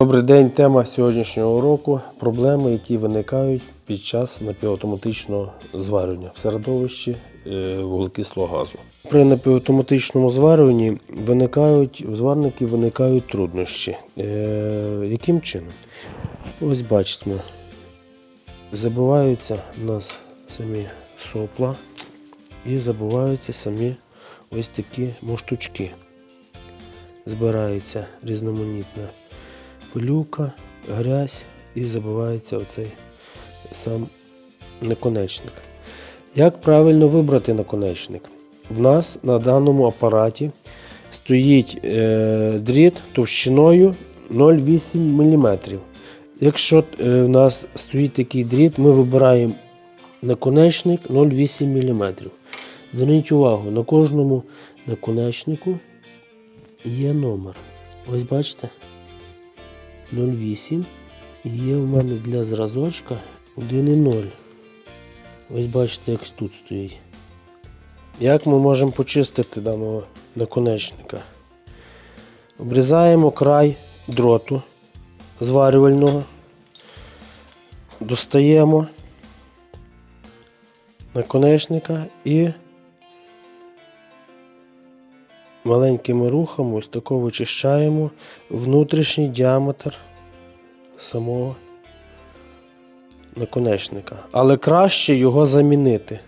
Добрий день. Тема сьогоднішнього уроку проблеми, які виникають під час напівавтоматичного зварювання в середовищі е, вуглекислого газу. При напівавтоматичному зварюванні виникають у зварників виникають труднощі. Е, Яким чином? Ось бачите, забиваються у нас самі сопла і забиваються самі ось такі моштучки. Збирається різноманітна пилюка, грязь і забивається оцей сам наконечник. Як правильно вибрати наконечник? В нас на даному апараті стоїть е, дріт товщиною 0,8 мм. Якщо е, в нас стоїть такий дріт, ми вибираємо наконечник 0,8 мм. Зверніть увагу, на кожному наконечнику є номер. Ось бачите? 0,8 і є у мене для зразочка 1,0. Ось бачите, як тут стоїть. Як ми можемо почистити даного наконечника? Обрізаємо край дроту зварювального, достаємо наконечника і маленькими рухами ось тако вичищаємо внутрішній діаметр самого наконечника. Але краще його замінити.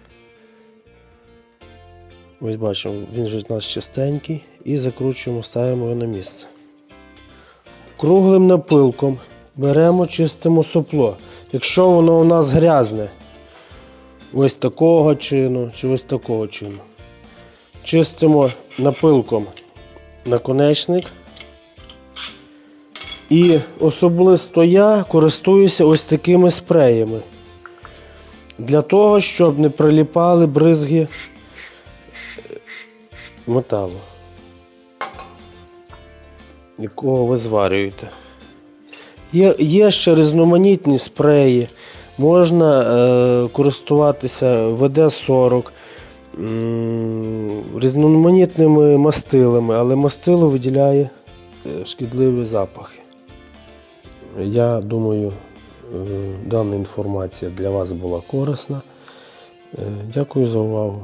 Ось бачимо, він же у нас чистенький і закручуємо, ставимо його на місце. Круглим напилком беремо, чистимо сопло. Якщо воно у нас грязне, ось такого чину чи ось такого чину. Чистимо напилком наконечник. І особисто я користуюся ось такими спреями. Для того, щоб не приліпали бризги металу, якого ви зварюєте. Є, є ще різноманітні спреї. Можна е, користуватися ВД-40 м, різноманітними мастилами, але мастило виділяє е, шкідливі запахи. Я думаю, е, дана інформація для вас була корисна. Е, Дякую за увагу.